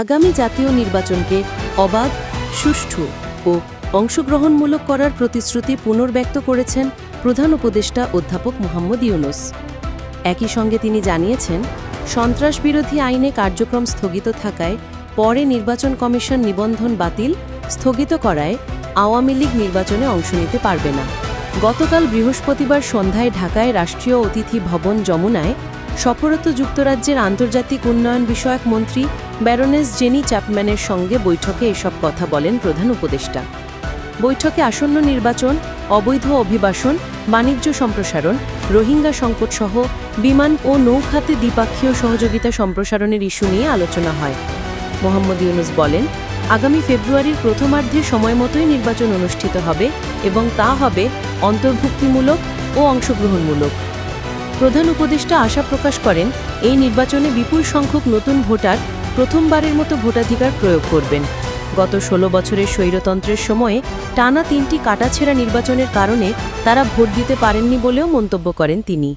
আগামী জাতীয় নির্বাচনকে অবাধ, সুষ্ঠু ও অংশগ্রহণমূলক করার প্রতিশ্রুতি পুনর্ব্যক্ত করেছেন প্রধান উপদেষ্টা অধ্যাপক মোহাম্মদ ইউনুস। একই সঙ্গে তিনি জানিয়েছেন, সন্ত্রাসবিরোধী আইনে কার্যক্রম স্থগিত থাকায় পরে নির্বাচন কমিশন নিবন্ধন বাতিল স্থগিত করায় আওয়ামী লীগ নির্বাচনে অংশ নিতে পারবে না। গতকাল বৃহস্পতিবার সন্ধ্যায় ঢাকায় রাষ্ট্রীয় অতিথি ভবন যমুনায় সফরত যুক্তরাজ্যের আন্তর্জাতিক উন্নয়ন বিষয়ক মন্ত্রী ব্যারোনেস জেনি চ্যাপম্যানের সঙ্গে বৈঠকে এসব কথা বলেন প্রধান উপদেষ্টা। বৈঠকে আসন্ন নির্বাচন, অবৈধ অভিবাসন, বাণিজ্য সম্প্রসারণ, রোহিঙ্গা সংকট সহ বিমান ও নৌখাতে দ্বিপাক্ষীয় সহযোগিতা সম্প্রসারণের ইস্যু নিয়ে আলোচনা হয়। মোহাম্মদ ইউনুস বলেন, আগামী ফেব্রুয়ারির প্রথমার্ধে সময় মতোই নির্বাচন অনুষ্ঠিত হবে এবং তা হবে অন্তর্ভুক্তিমূলক ও অংশগ্রহণমূলক। প্রধান উপদেষ্টা আশা প্রকাশ করেন, এই নির্বাচনে বিপুল সংখ্যক নতুন ভোটার প্রথমবারের মতো ভোটাধিকার প্রয়োগ করবেন। গত ষোলো বছরের স্বৈরতন্ত্রের সময়ে টানা তিনটি কাটাছেড়া নির্বাচনের কারণে তারা ভোট দিতে পারেননি বলেও মন্তব্য করেন তিনি।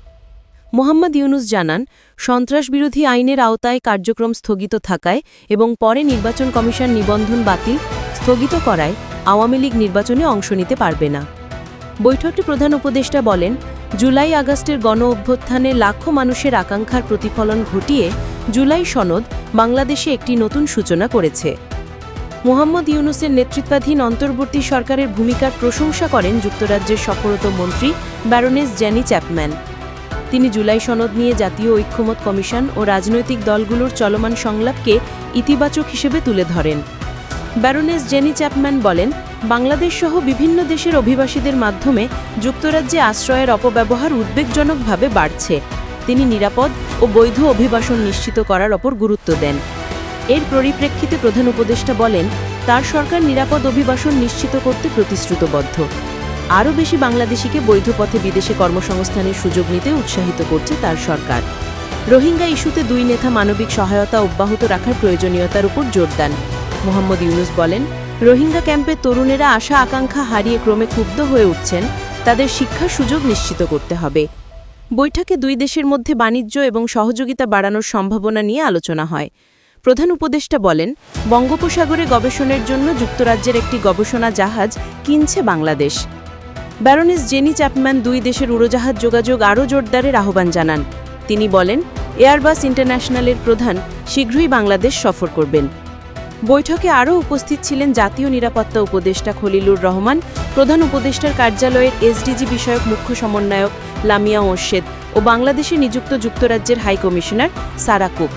মোহাম্মদ ইউনুস জানান, সন্ত্রাসবিরোধী আইনের আওতায় কার্যক্রম স্থগিত থাকায় এবং পরে নির্বাচন কমিশন নিবন্ধন বাতিল স্থগিত করায় আওয়ামী লীগ নির্বাচনে অংশ নিতে পারবে না। বৈঠকটি প্রধান উপদেষ্টা বলেন জুলাই আগস্টের গণ অভ্যুত্থানে লাখো মানুষের আকাঙ্ক্ষার প্রতিফলন ঘটিয়ে জুলাই সনদ বাংলাদেশে একটি নতুন সূচনা করেছে। মোহাম্মদ ইউনুসের নেতৃত্বাধীন অন্তর্বর্তী সরকারের ভূমিকার প্রশংসা করেন যুক্তরাজ্যের সফরত মন্ত্রী ব্যারোনেস জ্যানি চ্যাপম্যান। তিনি জুলাই সনদ নিয়ে জাতীয় ঐক্যমত কমিশন ও রাজনৈতিক দলগুলোর চলমান সংলাপকে ইতিবাচক হিসেবে তুলে ধরেন। ব্যারোনেস জেনি চ্যাপম্যান বলেন বাংলাদেশ সহ বিভিন্ন দেশের অভিবাসীদের মাধ্যমে যুক্তরাজ্যে আশ্রয়ের অপব্যবহার উদ্বেগজনকভাবে বাড়ছে। তিনি নিরাপদ ও বৈধ অভিবাসন নিশ্চিত করার ওপর গুরুত্ব দেন। এর পরিপ্রেক্ষিতে প্রধান উপদেষ্টা বলেন, তার সরকার নিরাপদ অভিবাসন নিশ্চিত করতে প্রতিশ্রুতবদ্ধ। আরও বেশি বাংলাদেশিকে বৈধ পথে বিদেশে কর্মসংস্থানের সুযোগ নিতে উৎসাহিত করছে তার সরকার। রোহিঙ্গা ইস্যুতে দুই নেতা মানবিক সহায়তা অব্যাহত রাখার প্রয়োজনীয়তার উপর জোর দেন। মোহাম্মদ ইউনুস বলেন রোহিঙ্গা ক্যাম্পের তরুণেরা আশা আকাঙ্ক্ষা হারিয়ে ক্রমে ক্ষুব্ধ হয়ে উঠছেন, তাদের শিক্ষার সুযোগ নিশ্চিত করতে হবে। বৈঠকে দুই দেশের মধ্যে বাণিজ্য এবং সহযোগিতা বাড়ানোর সম্ভাবনা নিয়ে আলোচনা হয়। প্রধান উপদেষ্টা বলেন, বঙ্গোপসাগরে গবেষণার জন্য যুক্তরাজ্যের একটি গবেষণা জাহাজ কিনছে বাংলাদেশ। ব্যারোনেস জেনি চ্যাপম্যান দুই দেশের উড়োজাহাজ যোগাযোগ আরও জোরদারের আহ্বান জানান। তিনি বলেন, এয়ারবাস ইন্টারন্যাশনালের প্রধান, শীঘ্রই বাংলাদেশ সফর করবেন। বৈঠকে আরও উপস্থিত ছিলেন জাতীয় নিরাপত্তা উপদেষ্টা খলিলুর রহমান, প্রধান উপদেষ্টার কার্যালয়ের এসডিজি বিষয়ক মুখ্য সমন্বয়ক লামিয়া মোর্শেদ ও বাংলাদেশে নিযুক্ত যুক্তরাজ্যের হাইকমিশনার সারা কুক।